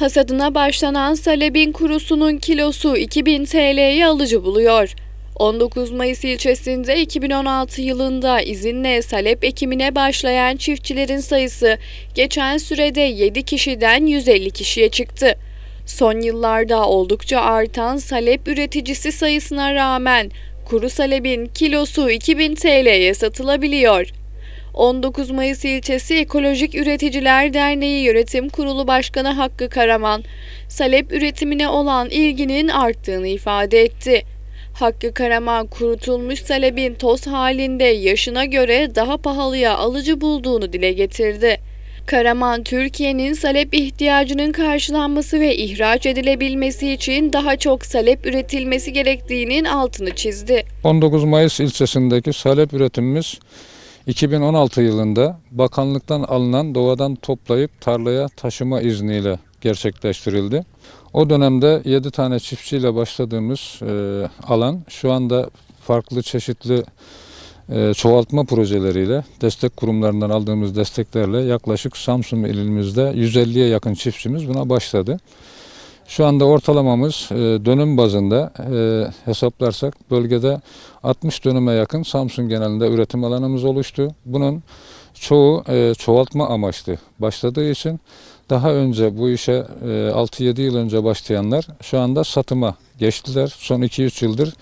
Hasadına başlanan salebin kurusunun kilosu 2000 TL'ye alıcı buluyor. 19 Mayıs ilçesinde 2016 yılında izinle salep ekimine başlayan çiftçilerin sayısı geçen sürede 7 kişiden 150 kişiye çıktı. Son yıllarda oldukça artan salep üreticisi sayısına rağmen kuru salebin kilosu 2000 TL'ye satılabiliyor. 19 Mayıs ilçesi Ekolojik Üreticiler Derneği Yönetim Kurulu Başkanı Hakkı Karaman, salep üretimine olan ilginin arttığını ifade etti. Hakkı Karaman kurutulmuş salebin toz halinde yaşına göre daha pahalıya alıcı bulduğunu dile getirdi. Karaman, Türkiye'nin salep ihtiyacının karşılanması ve ihraç edilebilmesi için daha çok salep üretilmesi gerektiğinin altını çizdi. 19 Mayıs ilçesindeki salep üretimimiz 2016 yılında bakanlıktan alınan doğadan toplayıp tarlaya taşıma izniyle gerçekleştirildi. O dönemde 7 tane çiftçiyle başladığımız e, alan şu anda farklı çeşitli e, çoğaltma projeleriyle destek kurumlarından aldığımız desteklerle yaklaşık Samsun ilimizde 150'ye yakın çiftçimiz buna başladı. Şu anda ortalamamız e, dönüm bazında e, hesaplarsak bölgede 60 dönüme yakın Samsun genelinde üretim alanımız oluştu. Bunun çoğu e, çoğaltma amaçlı başladığı için daha önce bu işe e, 6-7 yıl önce başlayanlar şu anda satıma geçtiler. Son 2-3 yıldır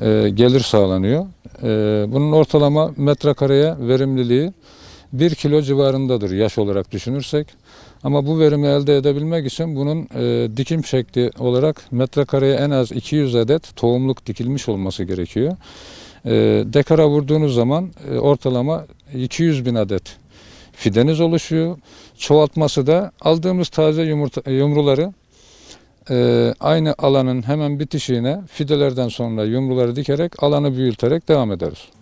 e, gelir sağlanıyor. E, bunun ortalama metrekareye verimliliği 1 kilo civarındadır yaş olarak düşünürsek. Ama bu verimi elde edebilmek için bunun e, dikim şekli olarak metrekareye en az 200 adet tohumluk dikilmiş olması gerekiyor. E, dekara vurduğunuz zaman e, ortalama 200 bin adet fideniz oluşuyor. Çoğaltması da aldığımız taze yumurta, yumruları e, aynı alanın hemen bitişiğine fidelerden sonra yumruları dikerek alanı büyüterek devam ederiz.